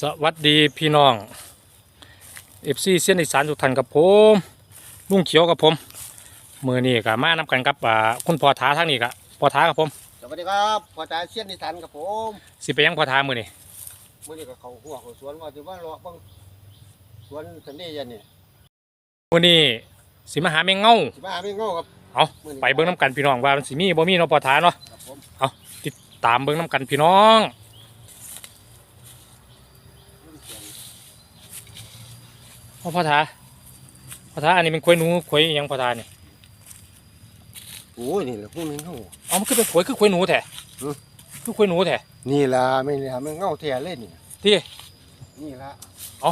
สวัสดีพี่น้องเอฟซีเสียนอีสานทุกท่านกับผมลุงเขียวกับผมมือนี้กับมานำกันกับอ่าคุณพ่อท้าทางนี้กับพ่อท้ากับผมสวัสดีครับพ่อตาเชียนนิสันกับผมสิไปยังพ่อท้ามือนี้มื่อนี้ก็เขาหัวเขาสวนว่าจะว่าเลาะเบางสวนทะเลยันนี่มือนี้สิมาหาแมงเง่าสิมาหาไม่งอครับเอามื้อนี้ไปเบิ้งน้ำกันพี่น้องว่ามันสิมีบ่มีเนาะพ่อท้าเนาะครับผมติดตามเบิ้งน้ำกันพี่น้อง เอาพ่อท้าพ่อท้าอันนี้เป็นควยหนูควยหยังพ่อท้าเนี่ยโอ้ยนี่แหละพวกนี้เขาเอามันคือเป็นควยคือควยหนูแท้อืมคือควยหนูแท้นี่ล่ะไม่นี่ล่ะไม่เงาแท้เลยนี่ที่นี่ล่ะเอา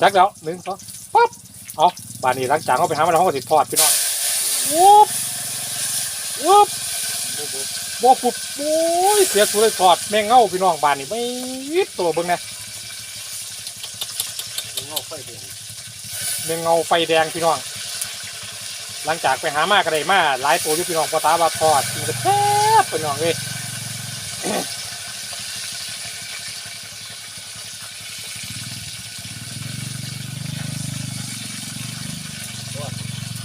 จักแล้วหนึ่งสองปั๊บเอาบานนี้หลังจากเขาไปหามันแล้วเขาก็สิทอดพี่น้องวุบวุบโบปุบโอ้ยเสียสุดเลยทอดแม่งเง่าพี่น้องบานนี้ไม่วิดตัวเบิ่งนะไม่เงาไฟ แดงแม่งเงาไฟแดงพี่น้อง หลังจากไปหามาก็ไดมาหลายตัวอยู่พี่น้องพอตาบาทอดกินก็แทบพี่น้องเลย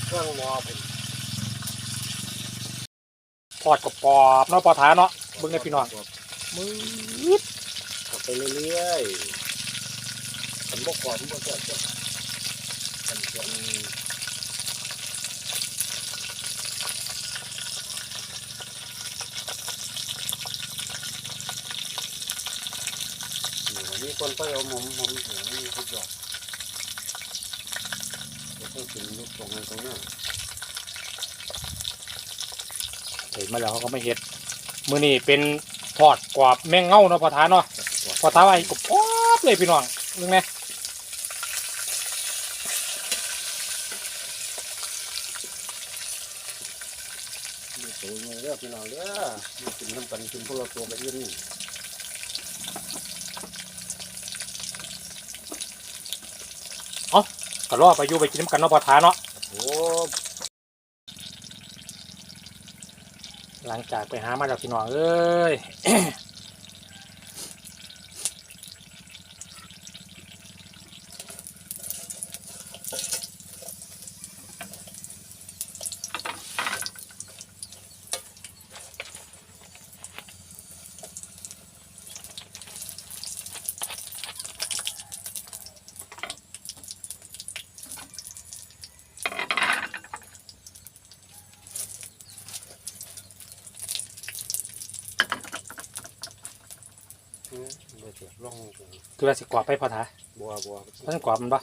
เครื่องหมอเป็นทอดกรอบเนาะพอทาเนาะเบิ่งในพี่น้องมือเข้าไปเรื่อยๆ นบกก่อนมันบกก่อนมันจะมีนี่วันนี้คนไปเอาหมมหมมหัวนี่เขาหยอกเขาต้องกินลูกตรงนั้นตรงนั้นเห็นมาแล้วเขาก็ไม่เห็ดมือนี่เป็นทอดกรอบแม่งเง่าเนาะพอท้าเนาะพอท้าไว้ก็ป๊อบเลยพี่น้องนึงไงนี่ตัวใหญ่เด้อ พี่น้องเด้อมากินน้ำกันกินพวกเราตัวกันยืนนี่ก็รอไปอยู่ไปกินน้ำกันเนาะพอท้าเนาะโอ้หลังจากไปหามาจากพี่น้องเอ้ย เดี๋ยวจะลองดูคือว่าสิกรอบไปพอท้าบัวบัวมันกรอบมันปะ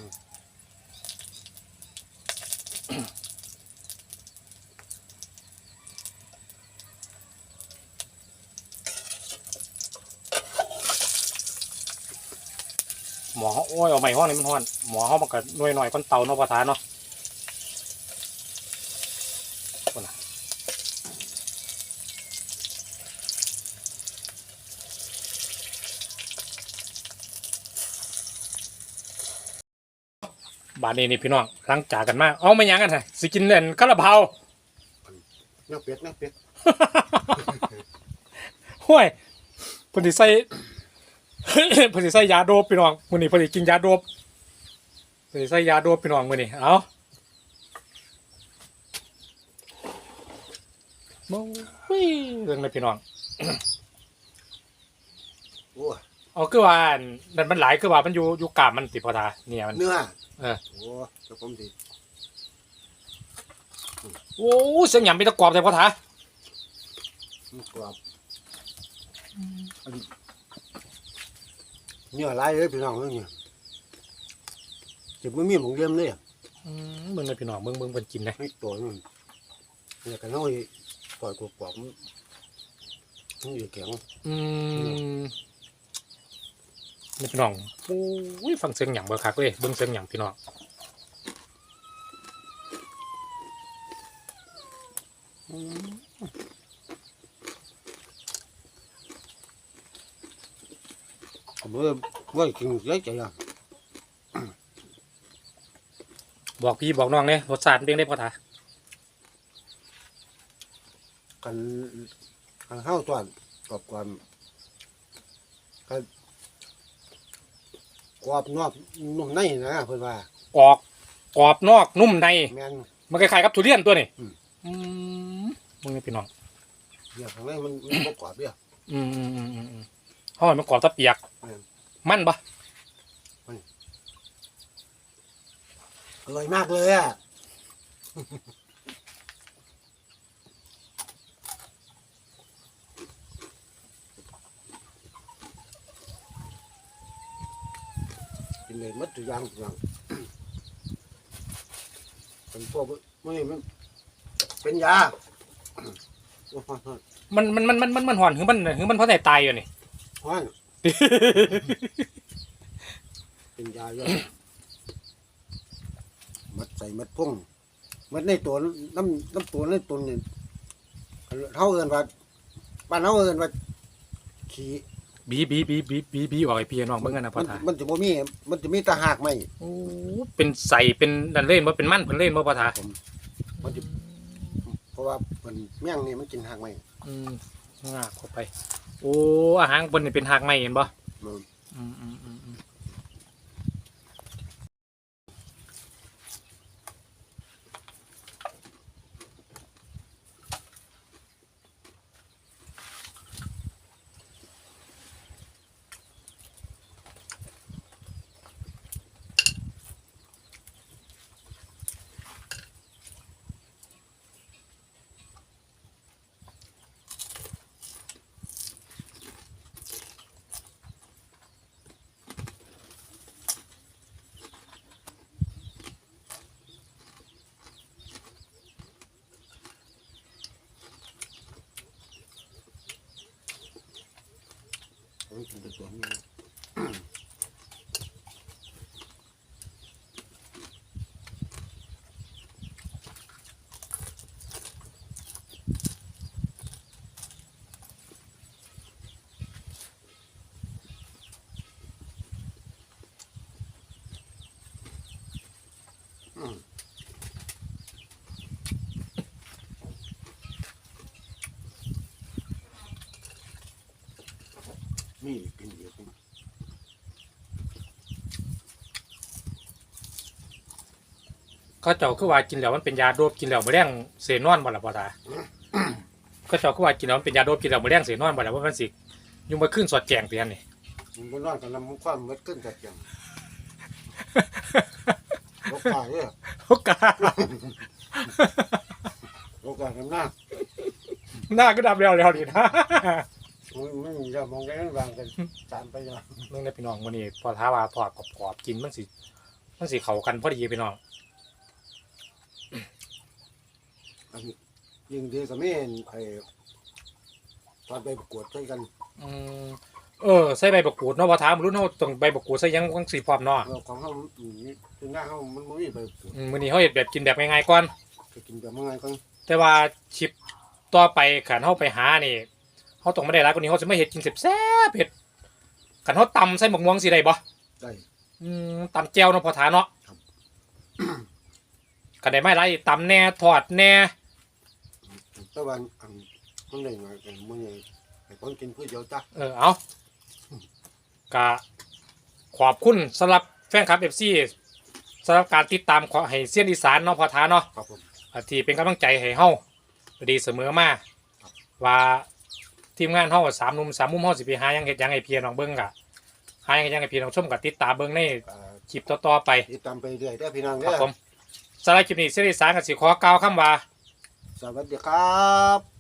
หมอเขาโอ้ยเอาใหม่ห้องนี้มันห้อนหมอเขามันก็หน่วยหน่อยก้นเตาเนาะพอท้าเนาะ บานนี้นี่พี่น้องหลังจากกันมาเอาไม่ยังกันไงสิกินเล่นคาราบาวเนื้อเป็ดเนื้อเป็ดห้วยเพิ่นสิใส่เพิ่นสิใส่ยาโดบพี่น้องมื้อนี้เพิ่นสิกินยาโดบเพิ่นสิใส่ยาโดบพี่น้องมื้อนี้เอาโอ้ยเรื่องเลยพี่น้องโอ้เอาคือว่าอันนั่นมันหลายคือว่ามันอยู่อยู่กามมันติพอทาเนี่ยมันเนื้อ เออ โอ้เจ้าผมดิโอ้เสียงหยังมีตะกรอบแต่พอทามันกรอบเนื้อหลายเลยพี่น้องเอ้ยเนี่ยจะไม่มีหมูเยี่ยมเลยอะอืมเบิ่งเลยพี่น้องเบิ่งเบิ่งเพิ่นกินนะให้ตัวมันเนี่ยกันน้อยปล่อยกรอบๆมันมันอยู่แข็งอืม นี่พี่น้องโอ้ยฟังเสียงหยังบ่คักเลยเบิ่งเสียงหยังพี่น้องผมเออว่ากินเล็กใจอะบอกพี่บอกน้องเนี่ยรสชาติเป็นได้พอทากันกันข้าวตอนกรอบกรอบ กรอบนอกนุ่มในนะเพิ่นว่ากรอบกรอบนอกนุ่มใน แม่น มันคล้ายๆกับทุเรียนตัวนี่อืม อืมมึงนี่พี่น้อง เดี๋ยวข้างในมันมันบ่กรอบเด้อ อืมอืมอืมอืมอืมห้อยมันกรอบตะเปียก อืม มันปะอร่อยมากเลยอะ นเลยหมัดทุกอย่างทุกอย่างเป็นพวกไม่มันเป็นยามันมันมันมันมันมันหอนหรือมันหรือมันเพราะแต่ตายอยู่นี่ฮ้อนเป็นยาเยอะมัดใส่มัดพุ่งมัดในตัวน้ำน้ำตัวในตัวนี่เท่าเอินว่าบ้านเท่าเอินว่าขี้ บีบีบีบีบีบีออกไอพี่น้องเบิ่งกันนะพ่อมันตามันจะบ่มี มันจะมีแตะหากไหม โอ้เป็นใสเป็นดันเล่นว่าเป็นมันเพิ่นเล่นว่าพ่อตามันจะ เพราะว่ามันเมี่ยงนี่มันกินหากไหมอืมงาเข้าไป โอ้อาหารบนนี่เป็นหักไม้เห็นปะมันอืมอืมอืมอืม มันกินแต่ตัวนี้ มีกินเยอะขึ้นเขาเจ้าคือว่ากินแล้วมันเป็นยาโดบกินแล้วบ่แรงเสนอนบ่ล่ะพ่อตาเขาเจ้าคือว่ากินแล้วมันเป็นยาโดบกินแล้วบ่แรงเสนอนบ่ล่ะว่ามันสิยุ่งมาขึ้นสอดแจงเตียนนี่มันบ่นอนกันลำความมัดขึ้นจากอย่าง โอกาสเนี่ยโอกาสโอกาสกันหน้าหน้าก็ดำแล้วแล้วนี่นะมันมันจะมองกันวางกันตามไปอย่างมึงได้พี่น้องวันนี้พอท้าว่าทอดกรอบๆกินมันสิมันสิเข้ากันพอดีพี่น้องอันนี้ยิงดีกับแม่นไอ้ตอนไปประกวดด้วยกันอืมเออใส่ใบบักกูดเนาะพอท้าบ่รู้เนาะต้องใบบักกูดใส่หยังจังสิพร้อมเนาะ เราของเขาอืม ถึงหน้าเขามันไม่มีไปประกวดอืมมื้อนี้เฮาเฮ็ดแบบกินแบบง่ายๆก่อนจะกินแบบยังไงกันแต่ว่าชิปต่อไปขันเฮาไปหานี่เฮาต้องไม่ได้รักกว่านี้เฮาจะไม่เฮ็ดกินแซ่บๆเผ็ดขันเฮาตำใส่หมกม่วงสิได้บ่ได้ อืมตำแจ่วเนาะพอทาเนาะครับ ขันได้ไม่ไรตำแหน่ทอดแหน่แต่วันอันมันได้มากันมันยังไอ้คนกินเพื่อเดียวจ้ะเออเอากะขอบคุณสำหรับแฟนคลับ FC สำหรับการติดตามขอให้เสียนอีสานเนาะพอทาเนาะครับผมอ่าที่เป็นกำลังใจให้เฮาดีเสมอมาว่าทีมงานเฮาสามหนุ่มสามมุมเฮาสิไปหาหยังเฮ็ดหยังให้พี่น้องเบิ่งกะหาหยังเฮ็ดหยังให้พี่น้องชมกะติดตามเบิ่งในอ่าคลิปต่อๆไปติดตามไปเรื่อยได้อพี่น้องคเด้รับอผมสำหรับคลิปนี้เสียนอีสานก็สิขอกล่าวคำว่าสวัสดีครับ